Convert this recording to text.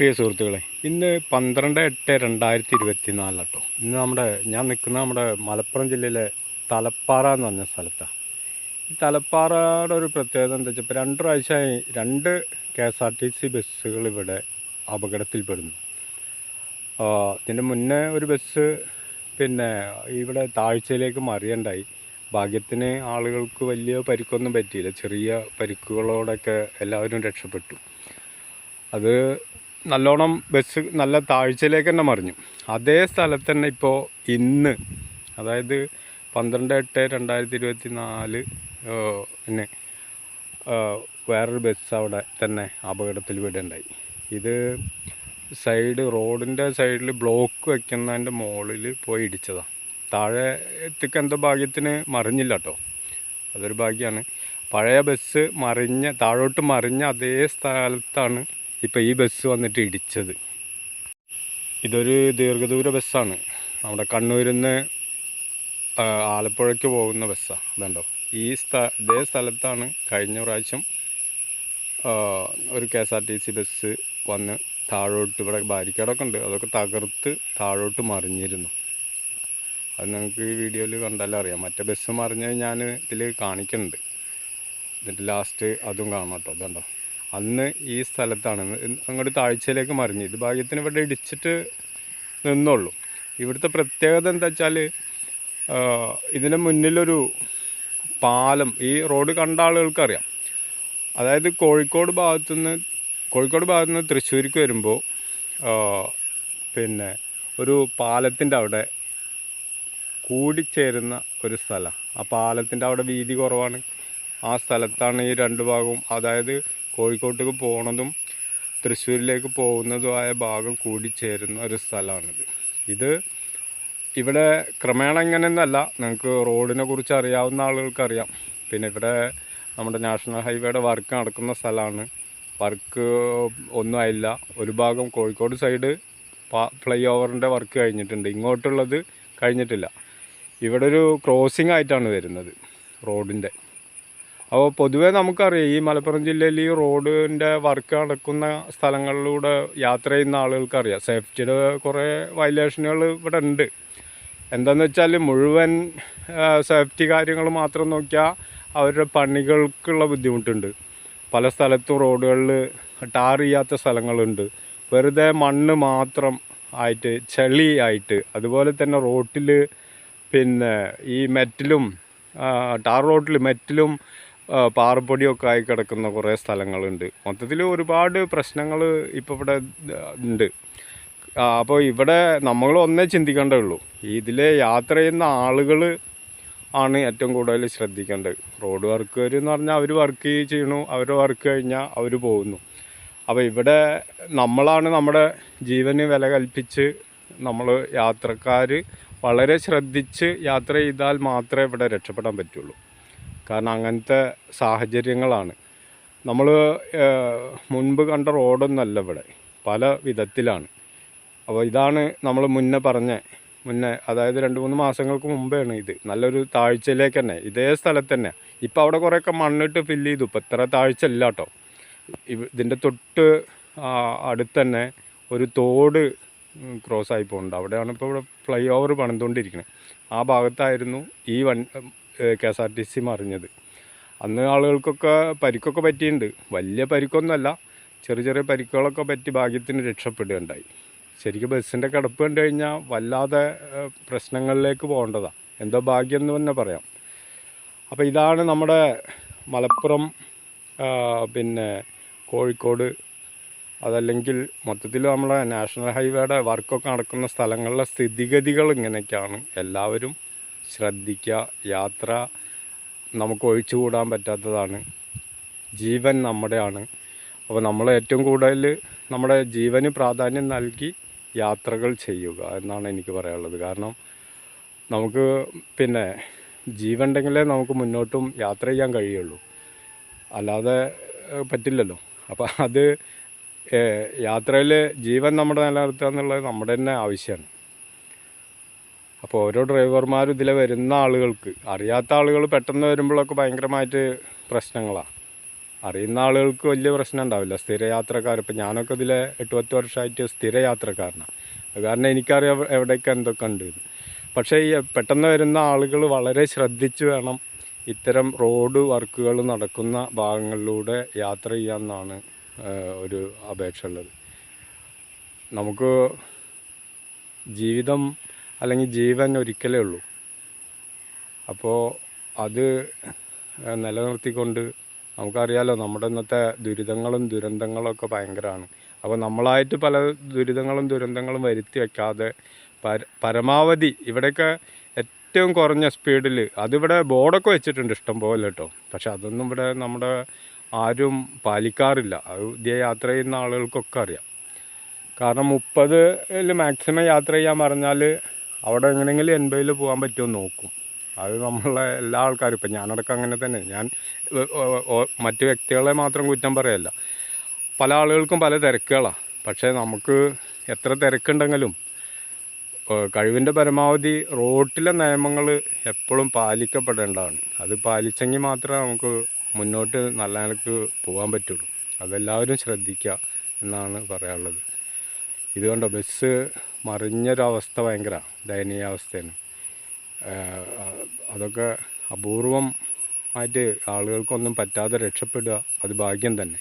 പ്രിയ സുഹൃത്തുക്കളെ ഇന്ന് പന്ത്രണ്ട് എട്ട് രണ്ടായിരത്തി ഇരുപത്തി നാലിലട്ടോ ഇന്ന് നമ്മുടെ ഞാൻ നിൽക്കുന്ന നമ്മുടെ മലപ്പുറം ജില്ലയിലെ തലപ്പാറ എന്ന് പറഞ്ഞ സ്ഥലത്താണ് ഈ തലപ്പാറയുടെ ഒരു പ്രത്യേകത എന്താ വെച്ചാൽ ഇപ്പോൾ രണ്ട് പ്രാവശ്യമായി രണ്ട് K S R T C ബസ്സുകൾ ഇവിടെ അപകടത്തിൽപ്പെടുന്നു. ഇതിന്റെ മുന്നേ ഒരു ബസ് പിന്നെ ഇവിടെ താഴ്ചയിലേക്ക് മറിയണ്ടായി. ഭാഗ്യത്തിന് ആളുകൾക്ക് വലിയ പരിക്കൊന്നും പറ്റിയില്ല. ചെറിയ പരിക്കുകളോടൊക്കെ എല്ലാവരും രക്ഷപ്പെട്ടു. അത് നല്ലോണം ബസ് നല്ല താഴ്ചയിലേക്ക് തന്നെ മറിഞ്ഞു. അതേ സ്ഥലത്ത് തന്നെ ഇപ്പോൾ ഇന്ന് അതായത് പന്ത്രണ്ട് എട്ട് രണ്ടായിരത്തി ഇരുപത്തി നാല് പിന്നെ വേറൊരു ബസ് അവിടെ തന്നെ അപകടത്തിൽ വിടുണ്ടായി. ഇത് സൈഡ് റോഡിന്റെ സൈഡിൽ ബ്ലോക്ക് വയ്ക്കുന്നതിന്റെ മുകളിൽ പോയി ഇടിച്ചതാണ് താഴെ എത്തിക്ക് എന്തോ ഭാഗ്യത്തിന് മറിഞ്ഞില്ല കേട്ടോ അതൊരു ഭാഗ്യമാണ് പഴയ ബസ് മറിഞ്ഞ താഴോട്ട് മറിഞ്ഞ അതേ സ്ഥലത്താണ് ഇപ്പോൾ ഈ ബസ് വന്നിട്ട് ഇടിച്ചത്. ഇതൊരു ദീർഘദൂര ബസ്സാണ് നമ്മുടെ കണ്ണൂരിൽ നിന്ന് ആലപ്പുഴയ്ക്ക് പോകുന്ന ബസ്സാണ് അതുണ്ടോ ഈ സ്ഥ ഇതേ സ്ഥലത്താണ് കഴിഞ്ഞ പ്രാവശ്യം ഒരു K S R T C bus വന്ന് താഴോട്ട് ഇവിടെ ബാരിക്കേഡൊക്കെ ഉണ്ട്. അതൊക്കെ തകർത്ത് താഴോട്ട് മറിഞ്ഞിരുന്നു. അത് നിങ്ങൾക്ക് ഈ വീഡിയോയിൽ കണ്ടാലും അറിയാം. മറ്റേ ബസ് മറിഞ്ഞത് ഞാൻ ഇതിൽ കാണിക്കുന്നുണ്ട് എന്നിട്ട് ലാസ്റ്റ് അതും കാണാം കേട്ടോ. അതുണ്ടോ അന്ന് ഈ സ്ഥലത്താണ്. അങ്ങോട്ട് താഴ്ചയിലേക്ക് മറിഞ്ഞ്. ഇത് ഭാഗ്യത്തിന് ഇവിടെ ഇടിച്ചിട്ട് നിന്നുള്ളൂ ഇവിടുത്തെ പ്രത്യേകത എന്താ വെച്ചാൽ ഇതിന് മുന്നിലൊരു പാലം ഈ റോഡ് കണ്ട ആളുകൾക്കറിയാം. അതായത് കോഴിക്കോട് ഭാഗത്തുനിന്ന് കോഴിക്കോട് ഭാഗത്തുനിന്ന് തൃശ്ശൂർക്ക് വരുമ്പോൾ പിന്നെ ഒരു പാലത്തിന്റെ അവിടെ കൂടിച്ചേരുന്ന ഒരു സ്ഥലം. ആ പാലത്തിന്റെ അവിടെ വീതി കുറവാണ്. ആ സ്ഥലത്താണ് ഈ രണ്ട് ഭാഗവും. അതായത് കോഴിക്കോട്ടേക്ക് പോണതും തൃശ്ശൂരിലേക്ക് പോകുന്നതുമായ ഭാഗം കൂടിച്ചേരുന്ന ഒരു സ്ഥലമാണിത്. ഇത് ഇവിടെ ക്രമേണ ഇങ്ങനെയൊന്നല്ല. നിങ്ങൾക്ക് റോഡിനെ കുറിച്ച് അറിയാവുന്ന ആളുകൾക്കറിയാം. പിന്നെ ഇവിടെ നമ്മുടെ നാഷണൽ ഹൈവേയുടെ വർക്ക് നടക്കുന്ന സ്ഥലമാണ്. വർക്ക് ഒന്നും ആയില്ല. ഒരു ഭാഗം കോഴിക്കോട് സൈഡ് ഫ്ലൈ ഓവറിന്റെ വർക്ക് കഴിഞ്ഞിട്ടുണ്ട്. ഇങ്ങോട്ടുള്ളത് കഴിഞ്ഞിട്ടില്ല. ഇവിടെ ഒരു ക്രോസിംഗ് ആയിട്ടാണ് വരുന്നത് റോഡിന്റെ. അപ്പോൾ പൊതുവേ നമുക്കറിയാം ഈ മലപ്പുറം ജില്ലയിൽ ഈ റോഡിന്റെ വർക്ക് നടക്കുന്ന സ്ഥലങ്ങളിലൂടെ യാത്ര ചെയ്യുന്ന ആളുകൾക്കറിയാം. സേഫ്റ്റിയുടെ കുറേ വയലേഷനുകൾ ഇവിടെ ഉണ്ട്. എന്താണെന്ന് വെച്ചാൽ മുഴുവൻ സേഫ്റ്റി കാര്യങ്ങൾ മാത്രം നോക്കിയാൽ അവരുടെ പണികൾക്കുള്ള ബുദ്ധിമുട്ടുണ്ട്. പല സ്ഥലത്തും റോഡുകളിൽ ടാർ ചെയ്യാത്ത സ്ഥലങ്ങളുണ്ട്. വെറുതെ മണ്ണ് മാത്രം ആയിട്ട് ചെളി ആയിട്ട് അതുപോലെ തന്നെ റോട്ടിൽ പിന്നെ ഈ മെറ്റിലും ടാർ റോട്ടിൽ മെറ്റിലും പാറപ്പൊടിയൊക്കെ ആയി കിടക്കുന്ന കുറേ സ്ഥലങ്ങളുണ്ട്. മൊത്തത്തിൽ ഒരുപാട് പ്രശ്നങ്ങൾ ഇപ്പോൾ ഇവിടെ ഉണ്ട്. അപ്പോൾ ഇവിടെ നമ്മൾ ഒന്നേ ചിന്തിക്കേണ്ടേ ഉള്ളൂ. ഇതിൽ യാത്ര ചെയ്യുന്ന ആളുകൾ ആണ് ഏറ്റവും കൂടുതൽ ശ്രദ്ധിക്കേണ്ടത്. റോഡ് വർക്കുകാർ എന്ന് പറഞ്ഞാൽ അവർ വർക്ക് ചെയ്യണു അവരുടെ വർക്ക് കഴിഞ്ഞാൽ അവർ പോകുന്നു. അപ്പോൾ ഇവിടെ നമ്മളാണ് നമ്മുടെ ജീവന് വില കൽപ്പിച്ച് നമ്മൾ യാത്രക്കാർ വളരെ ശ്രദ്ധിച്ച് യാത്ര ചെയ്താൽ മാത്രമേ ഇവിടെ രക്ഷപ്പെടാൻ പറ്റുള്ളൂ. കാരണം അങ്ങനത്തെ സാഹചര്യങ്ങളാണ്. നമ്മൾ മുൻപ് കണ്ട റോഡൊന്നല്ല ഇവിടെ. പല വിധത്തിലാണ്. അപ്പോൾ ഇതാണ് നമ്മൾ മുന്നേ പറഞ്ഞ. മുന്നേ അതായത് രണ്ട് മൂന്ന് മാസങ്ങൾക്ക് മുമ്പാണ് ഇത്. നല്ലൊരു താഴ്ചയിലേക്ക് തന്നെ. ഇതേ സ്ഥലത്ത് തന്നെ. ഇപ്പോൾ അവിടെ കുറേയൊക്കെ മണ്ണിട്ട് ഫില്ല് ചെയ്തു. ഇപ്പോൾ ഇത്ര താഴ്ച ഇല്ല കേട്ടോ ഇതിന്റെ തൊട്ട് അടുത്തന്നെ ഒരു തോട് ക്രോസ് ആയി പോകുന്നുണ്ട് അവിടെയാണ് ഇപ്പോൾ ഇവിടെ ഫ്ലൈ ഓവർ പണിതുകൊണ്ടിരിക്കുന്നത് ആ ഭാഗത്തായിരുന്നു ഈ one K S R T C മറിഞ്ഞത്. അന്ന് ആളുകൾക്കൊക്കെ പരിക്കൊക്കെ പറ്റിയിട്ടുണ്ട്. വലിയ പരിക്കൊന്നുമല്ല ചെറിയ ചെറിയ പരിക്കുകളൊക്കെ പറ്റി ഭാഗ്യത്തിന് രക്ഷപ്പെടുകയുണ്ടായി. ശരിക്കും ബസ്സിന്റെ കിടപ്പ് കണ്ടു കഴിഞ്ഞാൽ വല്ലാതെ പ്രശ്നങ്ങളിലേക്ക് പോകേണ്ടതാണ് എന്തോ ഭാഗ്യം എന്ന് തന്നെ പറയാം. അപ്പോൾ ഇതാണ് നമ്മുടെ മലപ്പുറം പിന്നെ കോഴിക്കോട് അതല്ലെങ്കിൽ മൊത്തത്തിൽ നമ്മളെ നാഷണൽ ഹൈവേയുടെ വർക്കൊക്കെ നടക്കുന്ന സ്ഥലങ്ങളിലെ സ്ഥിതിഗതികൾ ഇങ്ങനെയൊക്കെയാണ്. എല്ലാവരും ശ്രദ്ധിക്കുക യാത്ര നമുക്ക് ഒഴിച്ചുകൂടാൻ പറ്റാത്തതാണ്. ജീവൻ നമ്മുടെയാണ്. അപ്പോൾ നമ്മൾ ഏറ്റവും കൂടുതൽ നമ്മുടെ ജീവന് പ്രാധാന്യം നൽകി യാത്രകൾ ചെയ്യുക എന്നാണ് എനിക്ക് പറയാനുള്ളത്. കാരണം നമുക്ക് പിന്നെ ജീവൻ ഉണ്ടെങ്കിലേ നമുക്ക് മുന്നോട്ടും യാത്ര ചെയ്യാൻ കഴിയുള്ളൂ. അല്ലാതെ പറ്റില്ലല്ലോ. അപ്പോൾ അത് യാത്രയിൽ ജീവൻ നമ്മുടെ നിലനിർത്തുക എന്നുള്ളത് നമ്മുടെ തന്നെ ആവശ്യമാണ്. അപ്പോൾ ഓരോ ഡ്രൈവർമാരും ഇതിലെ വരുന്ന ആളുകൾക്ക് അറിയാത്ത ആളുകൾ പെട്ടെന്ന് വരുമ്പോഴൊക്കെ ഭയങ്കരമായിട്ട് പ്രശ്നങ്ങളാണ് അറിയുന്ന ആളുകൾക്ക് വലിയ പ്രശ്നം ഉണ്ടാവില്ല. സ്ഥിര യാത്രക്കാർ ഇപ്പം ഞാനൊക്കെ ഇതിലെ എട്ട് പത്ത് വർഷമായിട്ട് സ്ഥിര യാത്രക്കാരനാണ് അത് കാരണം എനിക്കറിയാം എവിടെയൊക്കെ എന്തൊക്കെ ഉണ്ട് പക്ഷേ ഈ പെട്ടെന്ന് വരുന്ന ആളുകൾ വളരെ ശ്രദ്ധിച്ച് വേണം ഇത്തരം റോഡ് വർക്കുകൾ നടക്കുന്ന ഭാഗങ്ങളിലൂടെ യാത്ര ചെയ്യാമെന്നാണ് ഒരു അപേക്ഷ ഉള്ളത്. നമുക്ക് ജീവിതം അല്ലെങ്കിൽ ജീവൻ ഒരിക്കലേ ഉള്ളൂ. അപ്പോൾ അത് നിലനിർത്തിക്കൊണ്ട് നമുക്കറിയാലോ നമ്മുടെ ഇന്നത്തെ ദുരിതങ്ങളും ദുരന്തങ്ങളും ഒക്കെ ഭയങ്കരമാണ് അപ്പോൾ നമ്മളായിട്ട് പല ദുരിതങ്ങളും ദുരന്തങ്ങളും വരുത്തി വയ്ക്കാതെ പര പരമാവധി ഇവിടെയൊക്കെ ഏറ്റവും കുറഞ്ഞ സ്പീഡിൽ അതിവിടെ ബോർഡൊക്കെ വെച്ചിട്ടുണ്ട് ഇഷ്ടം പോലെ കേട്ടോ. പക്ഷെ അതൊന്നും ഇവിടെ നമ്മുടെ ആരും പാലിക്കാറില്ല. അത് ഇതേ യാത്ര ചെയ്യുന്ന ആളുകൾക്കൊക്കെ അറിയാം. കാരണം മുപ്പതിൽ മാക്സിമം യാത്ര ചെയ്യാൻ പറഞ്ഞാൽ അവിടെ എങ്ങനെയെങ്കിലും എൺപതിൽ പോകാൻ പറ്റുമോ നോക്കും. അത് നമ്മളെ എല്ലാ ആൾക്കാരും ഇപ്പം ഞാനടക്കം അങ്ങനെ തന്നെ. ഞാൻ മറ്റു വ്യക്തികളെ മാത്രം കുറ്റം പറയല്ല. പല ആളുകൾക്കും പല തിരക്കുകളാണ് പക്ഷേ നമുക്ക് എത്ര തിരക്കുണ്ടെങ്കിലും കഴിവിന്റെ പരമാവധി റോട്ടിലെ നിയമങ്ങൾ എപ്പോഴും പാലിക്കപ്പെടേണ്ടതാണ്. അത് പാലിച്ചെങ്കിൽ മാത്രമേ നമുക്ക് മുന്നോട്ട് നല്ല നിലയ്ക്ക് പോകാൻ പറ്റുള്ളൂ. അതെല്ലാവരും ശ്രദ്ധിക്കുക എന്നാണ് പറയാനുള്ളത്. ഇതുകൊണ്ട് ബസ് മറിഞ്ഞൊരവസ്ഥ ഭയങ്കര ദയനീയ അവസ്ഥയാണ് അതൊക്കെ അപൂർവം ആയിട്ട് ആളുകൾക്കൊന്നും പറ്റാതെ രക്ഷപ്പെടുക അത് ഭാഗ്യം തന്നെ.